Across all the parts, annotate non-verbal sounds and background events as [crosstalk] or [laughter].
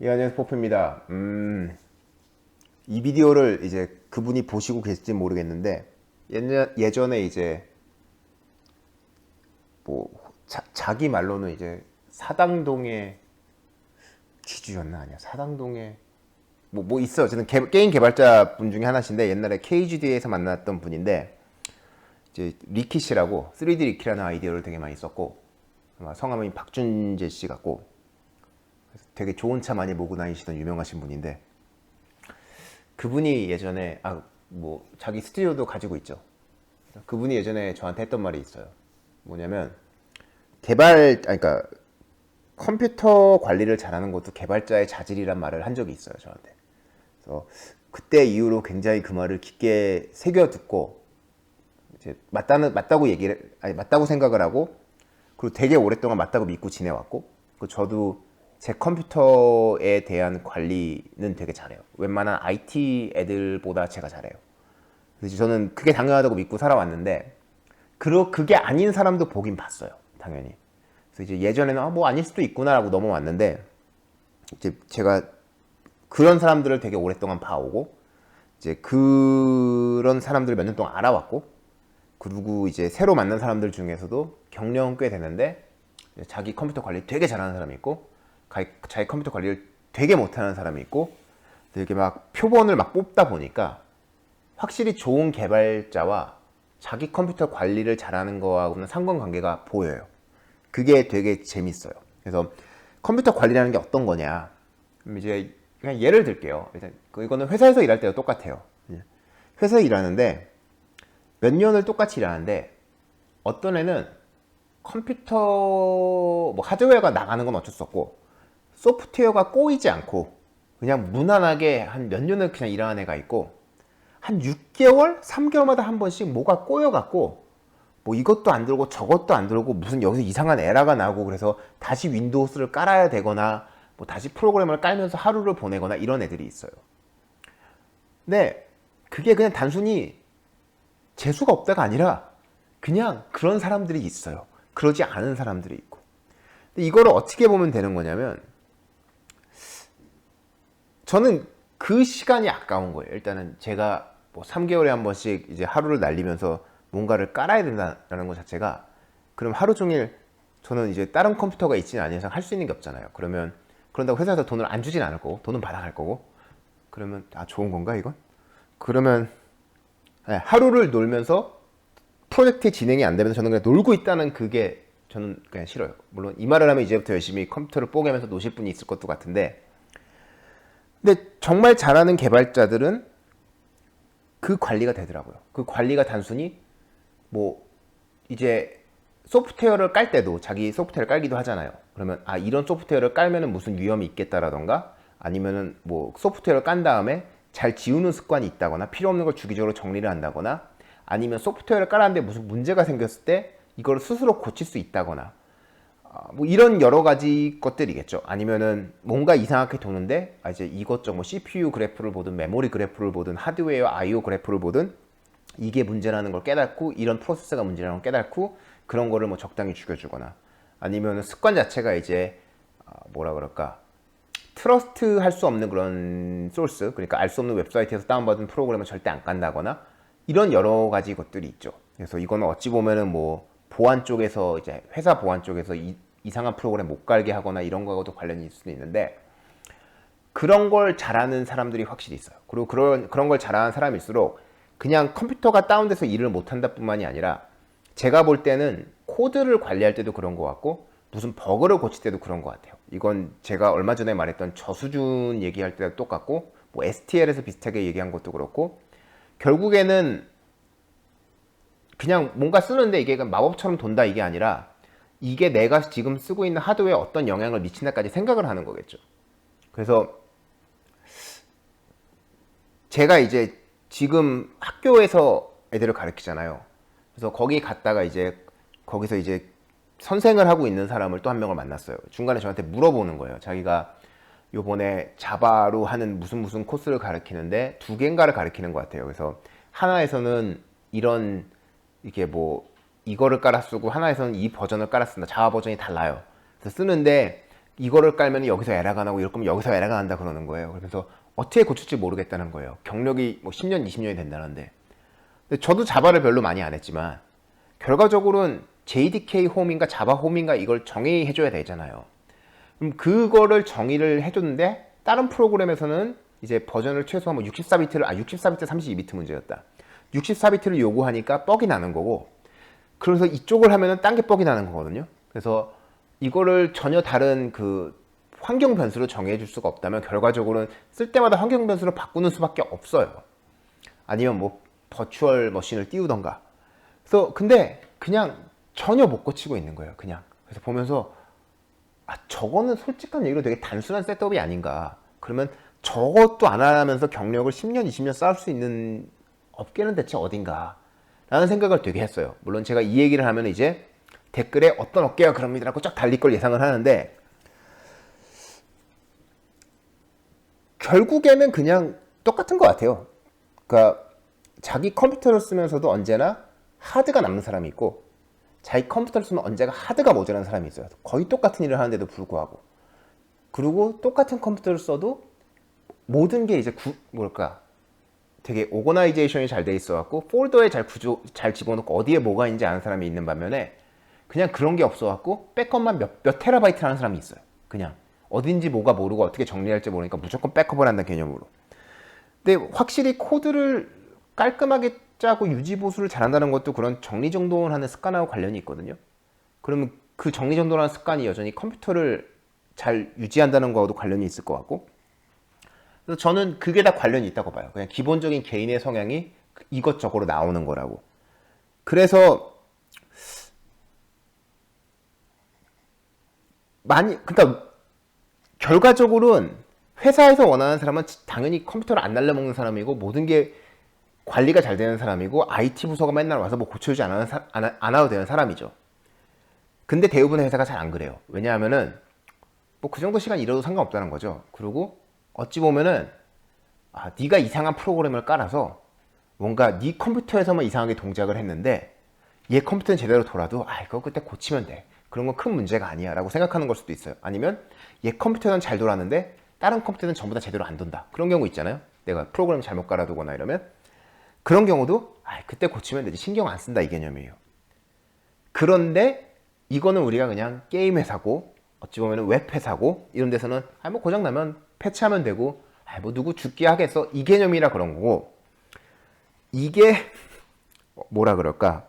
예, 안녕하세요. 포프입니다. 음, 이 비디오를 이제 그분이 보시고 계실지 모르겠는데, 예전, 예전에 이제, 뭐, 자, 기 말로는 이제 사당동의 기주였나? 아니야. 사당동의, 뭐, 뭐 있어. 저는 개, 게임 개발자 분 중에 하나신데, 옛날에 KGD에서 만났던 분인데, 이제 리키 씨라고, 3D 리키라는 아이디어를 되게 많이 썼고, 아마 성함이 박준재 씨 같고, 되게 좋은 차 많이 모고 다니시던 유명하신 분인데 그분이 예전에 아 뭐 자기 스튜디오도 가지고 있죠. 그분이 예전에 저한테 했던 말이 있어요. 뭐냐면 개발 아니 그러니까 컴퓨터 관리를 잘하는 것도 개발자의 자질이란 말을 한 적이 있어요 저한테. 그래서 그때 이후로 굉장히 그 말을 깊게 새겨 듣고 이제 맞다는 맞다고 얘기를 아니 맞다고 생각을 하고 그리고 되게 오랫동안 맞다고 믿고 지내왔고 그 저도 제 컴퓨터에 대한 관리는 되게 잘해요. 웬만한 IT 애들보다 제가 잘해요. 그래서 저는 그게 당연하다고 믿고 살아왔는데, 그러, 그게 아닌 사람도 보긴 봤어요. 당연히. 그래서 이제 예전에는 아, 뭐 아닐 수도 있구나라고 넘어왔는데, 이제 제가 그런 사람들을 되게 오랫동안 봐오고, 이제 그런 사람들을 몇 년 동안 알아왔고, 그리고 이제 새로 만난 사람들 중에서도 경력은 꽤 되는데, 자기 컴퓨터 관리 되게 잘하는 사람이 있고, 자기 컴퓨터 관리를 되게 못하는 사람이 있고 이렇게 막 표본을 막 뽑다 보니까 확실히 좋은 개발자와 자기 컴퓨터 관리를 잘하는 거하고는 상관관계가 보여요. 그게 되게 재밌어요. 그래서 컴퓨터 관리라는 게 어떤 거냐? 이제 그냥 예를 들게요. 일단 그 이거는 회사에서 일할 때도 똑같아요. 회사에 일하는데 몇 년을 똑같이 일하는데 어떤 애는 컴퓨터 뭐 하드웨어가 나가는 건 어쩔 수 없고 소프트웨어가 꼬이지 않고 그냥 무난하게 한 몇 년을 그냥 일하는 애가 있고 한 6개월, 3개월마다 한 번씩 뭐가 꼬여갖고 뭐 이것도 안 들고 저것도 안 들고 무슨 여기서 이상한 에러가 나고 그래서 다시 윈도우스를 깔아야 되거나 뭐 다시 프로그램을 깔면서 하루를 보내거나 이런 애들이 있어요. 근데 그게 그냥 단순히 재수가 없다가 아니라 그냥 그런 사람들이 있어요. 그러지 않은 사람들이 있고. 근데 이거를 어떻게 보면 되는 거냐면 저는 그 시간이 아까운 거예요. 일단은 제가 뭐 3개월에 한 번씩 이제 하루를 날리면서 뭔가를 깔아야 된다는 것 자체가 그럼 하루 종일 저는 이제 다른 컴퓨터가 있지는 않은 이상 할 수 있는 게 없잖아요. 그러면 그런다고 회사에서 돈을 안 주진 않을 거고 돈은 받아갈 거고 그러면 아 좋은 건가 이건? 그러면 네, 하루를 놀면서 프로젝트 진행이 안 되면서 저는 그냥 놀고 있다는 그게 저는 그냥 싫어요. 물론 이 말을 하면 이제부터 열심히 컴퓨터를 뽀개면서 노실 분이 있을 것도 같은데 근데 정말 잘하는 개발자들은 그 관리가 되더라고요. 그 관리가 단순히 뭐 이제 소프트웨어를 깔 때도 자기 소프트웨어를 깔기도 하잖아요. 그러면 아 이런 소프트웨어를 깔면은 무슨 위험이 있겠다라던가 아니면은 뭐 소프트웨어를 깐 다음에 잘 지우는 습관이 있다거나 필요 없는 걸 주기적으로 정리를 한다거나 아니면 소프트웨어를 깔았는데 무슨 문제가 생겼을 때 이걸 스스로 고칠 수 있다거나 아, 뭐 이런 여러 가지 것들이겠죠. 아니면은 뭔가 이상하게 도는데 아 이제 이것저것 뭐 CPU 그래프를 보든 메모리 그래프를 보든 하드웨어 I/O 그래프를 보든 이게 문제라는 걸 깨닫고 이런 프로세스가 문제라는 걸 깨닫고 그런 거를 뭐 적당히 죽여주거나 아니면은 습관 자체가 이제 아, 뭐라 그럴까 트러스트 할 수 없는 그런 소스 그러니까 알 수 없는 웹사이트에서 다운받은 프로그램을 절대 안 깐다거나 이런 여러 가지 것들이 있죠. 그래서 이거는 어찌 보면은 뭐 보안 쪽에서 이제 회사 보안 쪽에서 이, 이상한 프로그램 못 갈게 하거나 이런 거하고도 관련이 있을 수도 있는데 그런 걸 잘하는 사람들이 확실히 있어요. 그리고 그런 그런 걸 잘하는 사람일수록 그냥 컴퓨터가 다운돼서 일을 못 한다뿐만이 아니라 제가 볼 때는 코드를 관리할 때도 그런 것 같고 무슨 버그를 고칠 때도 그런 것 같아요. 이건 제가 얼마 전에 말했던 저수준 얘기할 때도 똑같고 뭐 STL에서 비슷하게 얘기한 것도 그렇고 결국에는 그냥 뭔가 쓰는데 이게 마법처럼 돈다 이게 아니라 이게 내가 지금 쓰고 있는 하드웨어에 어떤 영향을 미친다까지 생각을 하는 거겠죠. 그래서 제가 이제 지금 학교에서 애들을 가르치잖아요. 그래서 거기 갔다가 이제 거기서 이제 선생을 하고 있는 사람을 또 한 명을 만났어요. 중간에 저한테 물어보는 거예요. 자기가 요번에 자바로 하는 무슨 무슨 코스를 가르치는데 두 개인가를 가르치는 것 같아요. 그래서 하나에서는 이런 이게 뭐 이거를 깔아 쓰고 하나에서는 이 버전을 깔아 쓴다. 자화 버전이 달라요. 그래서 쓰는데 이거를 깔면 여기서 에러가 나고 이럴 거면 여기서 에러가 난다 그러는 거예요. 그래서 어떻게 고칠지 모르겠다는 거예요. 경력이 뭐 10년, 20년이 된다는데. 근데 저도 자바를 별로 많이 안 했지만 결과적으로는 JDK 홈인가 자바 홈인가 이걸 정의해 줘야 되잖아요. 그럼 그거를 정의를 해 줬는데 다른 프로그램에서는 이제 버전을 최소한 뭐 64비트를 아 64비트 32비트 문제였다. 64비트를 요구하니까 뻑이 나는 거고 그래서 이쪽을 하면은 딴 게 뻑이 나는 거거든요. 그래서 이거를 전혀 다른 그 환경 변수로 정해 줄 수가 없다면 결과적으로는 쓸 때마다 환경 변수를 바꾸는 수밖에 없어요. 아니면 뭐 버추얼 머신을 띄우던가. 그래서 근데 그냥 전혀 못 고치고 있는 거예요. 그냥. 그래서 보면서 아 저거는 솔직한 얘기로 되게 단순한 셋업이 아닌가. 그러면 저것도 안 하면서 경력을 10년, 20년 쌓을 수 있는 업계는 대체 어딘가. 라는 생각을 되게 했어요. 물론 제가 이 얘기를 하면 이제 댓글에 어떤 업계가 그럽니다라고 쫙 달릴 걸 예상을 하는데 결국에는 그냥 똑같은 것 같아요. 그러니까 자기 컴퓨터를 쓰면서도 언제나 하드가 남는 사람이 있고 자기 컴퓨터를 쓰면 언제가 하드가 모자란 사람이 있어요. 거의 똑같은 일을 하는데도 불구하고 그리고 똑같은 컴퓨터를 써도 모든 게 이제 구, 뭘까 되게 오거나이제이션이 잘 돼 있어 갖고 폴더에 잘 구조 잘 집어넣고 어디에 뭐가 있는지 아는 사람이 있는 반면에 그냥 그런 게 없어 갖고 백업만 몇, 몇 테라바이트 하는 사람이 있어요. 그냥 어딘지 뭐가 모르고 어떻게 정리할지 모르니까 무조건 백업을 한다는 개념으로. 근데 확실히 코드를 깔끔하게 짜고 유지 보수를 잘한다는 것도 그런 정리정돈하는 습관하고 관련이 있거든요. 그러면 그 정리정돈하는 습관이 여전히 컴퓨터를 잘 유지한다는 거와도 관련이 있을 것 같고. 그래서 저는 그게 다 관련이 있다고 봐요. 그냥 기본적인 개인의 성향이 이것저것으로 나오는 거라고. 그래서 많이 그러니까 결과적으로는 회사에서 원하는 사람은 당연히 컴퓨터를 안 날려먹는 사람이고 모든 게 관리가 잘 되는 사람이고 IT 부서가 맨날 와서 뭐 고쳐주지 안, 하는 사, 안, 안 하도 되는 사람이죠. 근데 대부분의 회사가 잘 안 그래요. 왜냐하면은 뭐 그 정도 시간 일해도 상관없다는 거죠. 그리고 어찌 보면은 아, 네가 이상한 프로그램을 깔아서 뭔가 네 컴퓨터에서만 이상하게 동작을 했는데 얘 컴퓨터는 제대로 돌아도 아 이거 그때 고치면 돼. 그런 건 큰 문제가 아니야 라고 생각하는 걸 수도 있어요. 아니면 얘 컴퓨터는 잘 돌았는데 다른 컴퓨터는 전부 다 제대로 안 돈다. 그런 경우 있잖아요. 내가 프로그램 잘못 깔아두거나 이러면 그런 경우도 아, 그때 고치면 되지 신경 안 쓴다 이 개념이에요. 그런데 이거는 우리가 그냥 게임 회사고 어찌 보면 웹 회사고 이런 데서는 아, 뭐 고장 나면 패치하면 되고 아, 뭐 누구 죽게 하겠어? 이 개념이라 그런 거고 이게 뭐라 그럴까?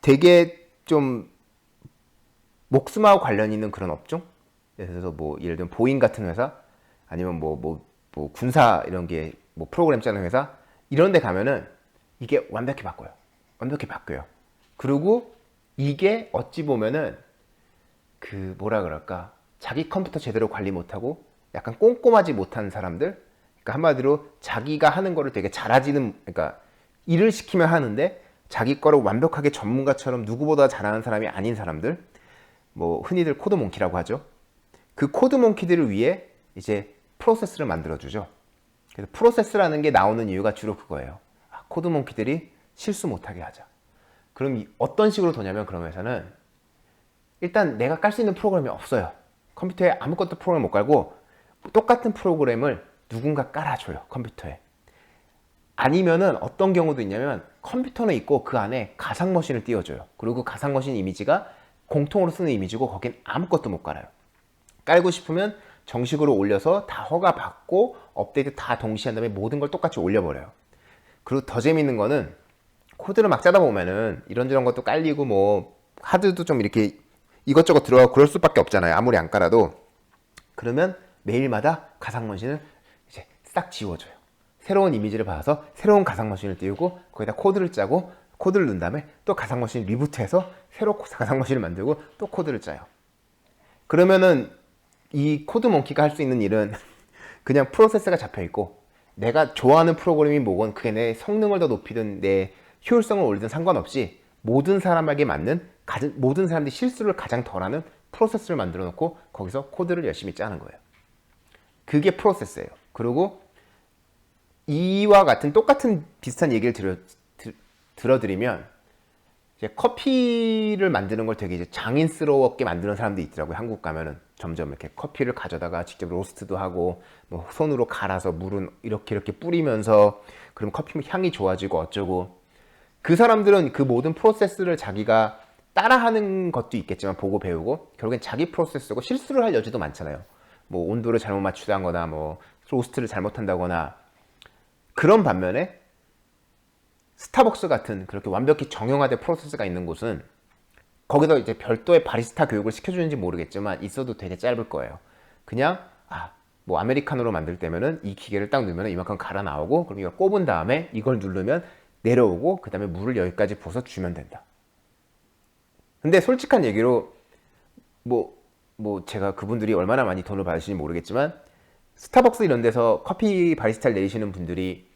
되게 좀 목숨하고 관련 있는 그런 업종? 들어서 뭐 예를 들면 보잉 같은 회사? 아니면 뭐 뭐, 뭐 군사 이런 게 뭐 프로그램 짜는 회사? 이런 데 가면은 이게 완벽히 바꿔요. 완벽히 바뀌어요. 그리고 이게 어찌 보면은 그 뭐라 그럴까? 자기 컴퓨터 제대로 관리 못하고 약간 꼼꼼하지 못한 사람들 그러니까 한마디로 자기가 하는 거를 되게 잘하지는 그러니까 일을 시키면 하는데 자기 거를 완벽하게 전문가처럼 누구보다 잘하는 사람이 아닌 사람들 뭐 흔히들 코드 몽키라고 하죠. 그 코드 몽키들을 위해 이제 프로세스를 만들어 주죠. 그래서 프로세스라는 게 나오는 이유가 주로 그거예요. 아, 코드 몽키들이 실수 못하게 하자. 그럼 어떤 식으로 도냐면 그런 회사는 일단 내가 깔 수 있는 프로그램이 없어요. 컴퓨터에 아무것도 프로그램 못 깔고 똑같은 프로그램을 누군가 깔아줘요. 컴퓨터에. 아니면은 어떤 경우도 있냐면 컴퓨터는 있고 그 안에 가상 머신을 띄워줘요. 그리고 그 가상 머신 이미지가 공통으로 쓰는 이미지고 거긴 아무것도 못 깔아요. 깔고 싶으면 정식으로 올려서 다 허가 받고 업데이트 다 동시에 한 다음에 모든 걸 똑같이 올려버려요. 그리고 더 재밌는 거는 코드를 막 짜다 보면은 이런저런 것도 깔리고 뭐 하드도 좀 이렇게 이것저것 들어가고 그럴 수밖에 없잖아요. 아무리 안 깔아도. 그러면 매일마다 가상 머신을 이제 싹 지워줘요. 새로운 이미지를 받아서 새로운 가상 머신을 띄우고 거기다 코드를 짜고 코드를 넣은 다음에 또 가상 머신 리부트해서 새로 가상 머신을 만들고 또 코드를 짜요. 그러면은 이 코드 몽키가 할 수 있는 일은 [laughs] 그냥 프로세스가 잡혀 있고 내가 좋아하는 프로그램이 뭐건 그게 내 성능을 더 높이든 내 효율성을 올리든 상관없이 모든 사람에게 맞는 모든 사람들이 실수를 가장 덜하는 프로세스를 만들어 놓고 거기서 코드를 열심히 짜는 거예요. 그게 프로세스예요. 그리고 이와 같은 똑같은 비슷한 얘기를 들어, 들, 들어드리면 이제 커피를 만드는 걸 되게 이제 장인스러웠게 만드는 사람도 있더라고요. 한국 가면은 점점 이렇게 커피를 가져다가 직접 로스트도 하고 뭐 손으로 갈아서 물은 이렇게 이렇게 뿌리면서 그럼 커피 향이 좋아지고 어쩌고 그 사람들은 그 모든 프로세스를 자기가 따라하는 것도 있겠지만 보고 배우고 결국엔 자기 프로세스고 실수를 할 여지도 많잖아요. 뭐 온도를 잘못 맞추다거나 뭐 로스트를 잘못한다거나 그런 반면에 스타벅스 같은 그렇게 완벽히 정형화된 프로세스가 있는 곳은 거기서 이제 별도의 바리스타 교육을 시켜주는지 모르겠지만 있어도 되게 짧을 거예요. 그냥 아, 뭐 아메리카노로 만들 때면은 이 기계를 딱 넣으면 이만큼 갈아 나오고 그럼 이걸 꼽은 다음에 이걸 누르면 내려오고 그 다음에 물을 여기까지 부어서 주면 된다. 근데 솔직한 얘기로 뭐, 뭐 제가 그분들이 얼마나 많이 돈을 받으시는지 모르겠지만 스타벅스 이런 데서 커피 바리스타를 내리시는 분들이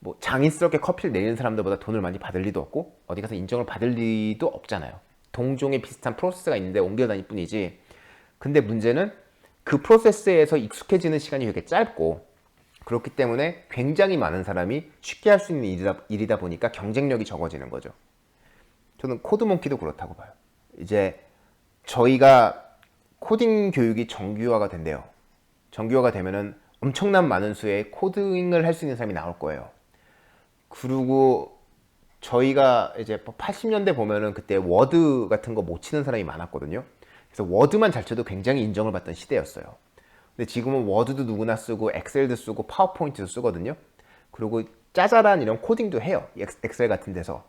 뭐 장인스럽게 커피를 내리는 사람들보다 돈을 많이 받을 리도 없고 어디 가서 인정을 받을 리도 없잖아요. 동종의 비슷한 프로세스가 있는데 옮겨 다닐 뿐이지. 근데 문제는 그 프로세스에서 익숙해지는 시간이 되게 짧고 그렇기 때문에 굉장히 많은 사람이 쉽게 할 수 있는 일이다, 일이다 보니까 경쟁력이 적어지는 거죠. 저는 코드몽키도 그렇다고 봐요. 이제 저희가 코딩 교육이 정규화가 된대요. 정규화가 되면은 엄청난 많은 수의 코딩을 할 수 있는 사람이 나올 거예요. 그리고 저희가 이제 80년대 보면은 그때 워드 같은 거 못 치는 사람이 많았거든요. 그래서 워드만 잘 쳐도 굉장히 인정을 받던 시대였어요. 근데 지금은 워드도 누구나 쓰고 엑셀도 쓰고 파워포인트도 쓰거든요. 그리고 짜잘한 이런 코딩도 해요. 엑셀 같은 데서.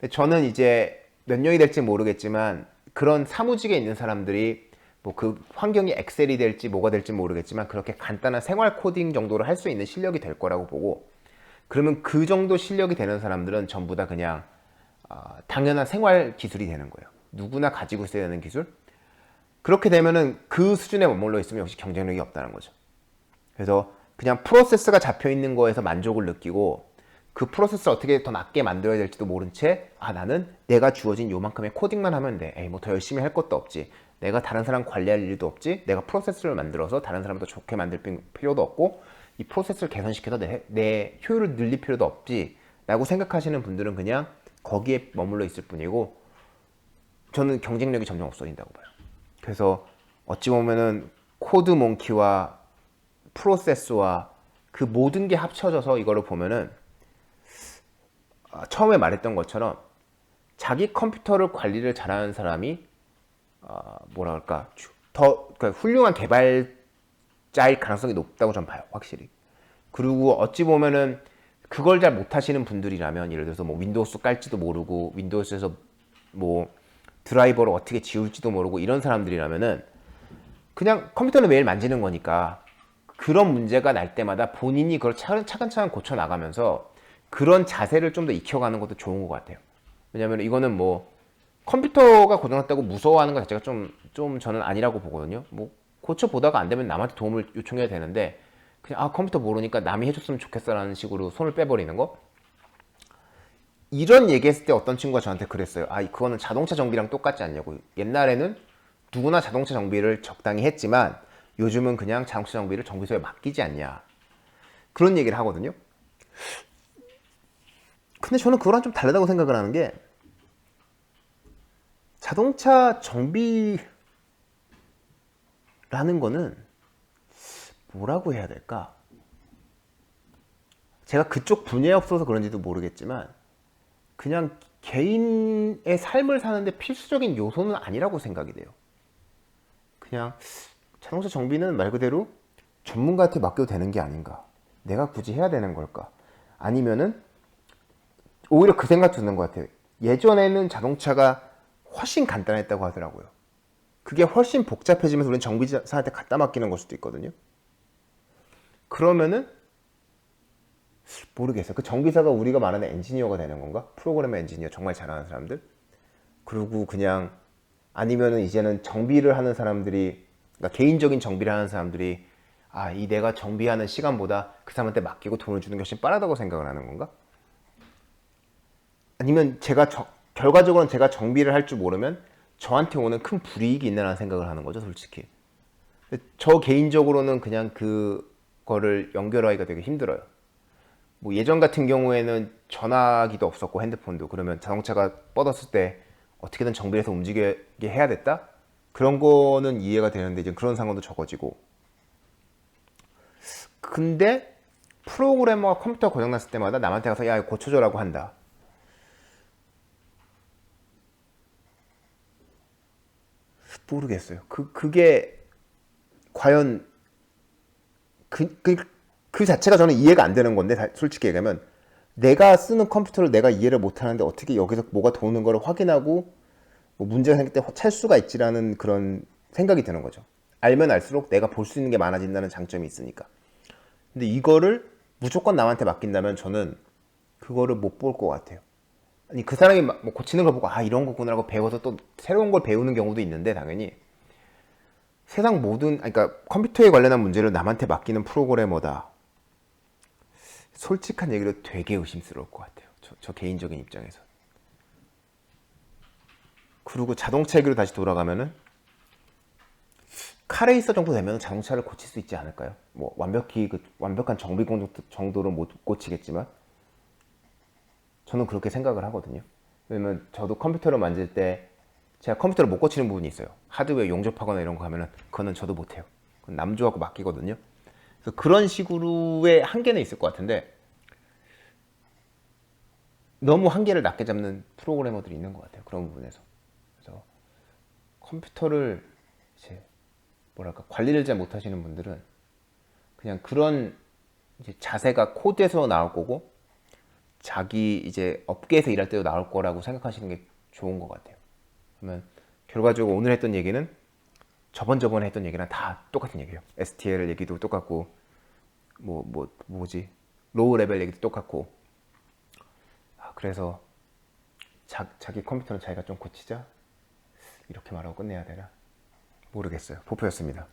근데 저는 이제 몇 년이 될지 모르겠지만 그런 사무직에 있는 사람들이 뭐 그 환경이 엑셀이 될지 뭐가 될지 모르겠지만 그렇게 간단한 생활 코딩 정도를 할 수 있는 실력이 될 거라고 보고 그러면 그 정도 실력이 되는 사람들은 전부 다 그냥 어, 당연한 생활 기술이 되는 거예요. 누구나 가지고 있어야 되는 기술. 그렇게 되면은 그 수준에 머물러 있으면 역시 경쟁력이 없다는 거죠. 그래서 그냥 프로세스가 잡혀 있는 거에서 만족을 느끼고 그 프로세스를 어떻게 더 낫게 만들어야 될지도 모른 채, 아, 나는 내가 주어진 요만큼의 코딩만 하면 돼. 에이, 뭐 더 열심히 할 것도 없지. 내가 다른 사람 관리할 일도 없지. 내가 프로세스를 만들어서 다른 사람도 좋게 만들 필요도 없고, 이 프로세스를 개선시켜서 내, 내 효율을 늘릴 필요도 없지. 라고 생각하시는 분들은 그냥 거기에 머물러 있을 뿐이고, 저는 경쟁력이 점점 없어진다고 봐요. 그래서 어찌 보면은 코드 몽키와 프로세스와 그 모든 게 합쳐져서 이거를 보면은 아, 처음에 말했던 것처럼 자기 컴퓨터를 관리를 잘하는 사람이 어, 뭐라 그럴까 더 그러니까 훌륭한 개발자일 가능성이 높다고 전 봐요 확실히 그리고 어찌 보면은 그걸 잘 못하시는 분들이라면 예를 들어서 뭐 윈도우스 깔지도 모르고 윈도우스에서 뭐 드라이버를 어떻게 지울지도 모르고 이런 사람들이라면은 그냥 컴퓨터를 매일 만지는 거니까 그런 문제가 날 때마다 본인이 그걸 차근차근 고쳐 나가면서 그런 자세를 좀 더 익혀가는 것도 좋은 것 같아요. 왜냐면 이거는 뭐 컴퓨터가 고장났다고 무서워하는 것 자체가 좀, 좀 저는 아니라고 보거든요. 뭐 고쳐보다가 안 되면 남한테 도움을 요청해야 되는데 그냥 아 컴퓨터 모르니까 남이 해줬으면 좋겠어라는 식으로 손을 빼버리는 거 이런 얘기했을 때 어떤 친구가 저한테 그랬어요. 아 그거는 자동차 정비랑 똑같지 않냐고. 옛날에는 누구나 자동차 정비를 적당히 했지만 요즘은 그냥 자동차 정비를 정비소에 맡기지 않냐. 그런 얘기를 하거든요. 근데 저는 그거랑 좀 다르다고 생각을 하는 게 자동차 정비라는 거는 뭐라고 해야 될까? 제가 그쪽 분야에 없어서 그런지도 모르겠지만 그냥 개인의 삶을 사는데 필수적인 요소는 아니라고 생각이 돼요. 그냥 자동차 정비는 말 그대로 전문가한테 맡겨도 되는 게 아닌가? 내가 굳이 해야 되는 걸까? 아니면은 오히려 그 생각 드는 것 같아요. 예전에는 자동차가 훨씬 간단했다고 하더라고요. 그게 훨씬 복잡해지면서 우리는 정비사한테 갖다 맡기는 걸 수도 있거든요. 그러면은 모르겠어요. 그 정비사가 우리가 말하는 엔지니어가 되는 건가? 프로그래머 엔지니어 정말 잘하는 사람들? 그리고 그냥 아니면은 이제는 정비를 하는 사람들이 그러니까 개인적인 정비를 하는 사람들이 아, 이 내가 정비하는 시간보다 그 사람한테 맡기고 돈을 주는 게 훨씬 빠르다고 생각을 하는 건가? 아니면 제가 저, 결과적으로는 제가 정비를 할 줄 모르면 저한테 오는 큰 불이익이 있나라는 생각을 하는 거죠, 솔직히. 저 개인적으로는 그냥 그거를 연결하기가 되게 힘들어요. 뭐 예전 같은 경우에는 전화기도 없었고 핸드폰도 그러면 자동차가 뻗었을 때 어떻게든 정비해서 움직이게 해야 됐다? 그런 거는 이해가 되는데 이제 그런 상황도 적어지고 근데 프로그래머가 컴퓨터 고장났을 때마다 남한테 가서 야 고쳐줘라고 한다 모르겠어요 그, 그게 과연 그, 그, 그 자체가 저는 이해가 안 되는 건데 다- 솔직히 얘기하면 내가 쓰는 컴퓨터를 내가 이해를 못 하는데 어떻게 여기서 뭐가 도는 걸 확인하고 뭐 문제가 생길 때 찰 수가 있지라는 그런 생각이 드는 거죠. 알면 알수록 내가 볼 수 있는 게 많아진다는 장점이 있으니까. 근데 이거를 무조건 남한테 맡긴다면 저는 그거를 못 볼 것 같아요. 아니 그 사람이 막뭐 고치는 걸 보고 아 이런 거구나라고 배워서 또 새로운 걸 배우는 경우도 있는데 당연히 세상 모든 그러니까 컴퓨터에 관련한 문제를 남한테 맡기는 프로그래머다. 솔직한 얘기로 되게 의심스러울 것 같아요. 저, 저 개인적인 입장에서. 그리고 자동차 얘기로 다시 돌아가면은 카레이서 정도 되면 자동차를 고칠 수 있지 않을까요? 뭐 완벽히 그 완벽한 정비 공정 정도로 못 고치겠지만 저는 그렇게 생각을 하거든요. 왜냐면 저도 컴퓨터를 만질 때 제가 컴퓨터를 못 고치는 부분이 있어요. 하드웨어 용접하거나 이런 거 하면은 그거는 저도 못해요. 그건 남주하고 맡기거든요. 그래서 그런 식으로의 한계는 있을 것 같은데 너무 한계를 낮게 잡는 프로그래머들이 있는 것 같아요. 그런 부분에서. 그래서 컴퓨터를 이제 뭐랄까 관리를 잘 못하시는 분들은 그냥 그런 자세가 코드에서 나올 거고 자기 이제 업계에서 일할 때도 나올 거라고 생각하시는 게 좋은 것 같아요. 그러면 결과적으로 오늘 했던 얘기는 저번 저번에 했던 얘기랑 다 똑같은 얘기예요. STL 얘기도 똑같고 뭐 뭐 뭐, 지 로우 레벨 얘기도 똑같고 아, 그래서 자, 자기 컴퓨터는 자기가 좀 고치자 이렇게 말하고 끝내야 되나 모르겠어요. 포포였습니다.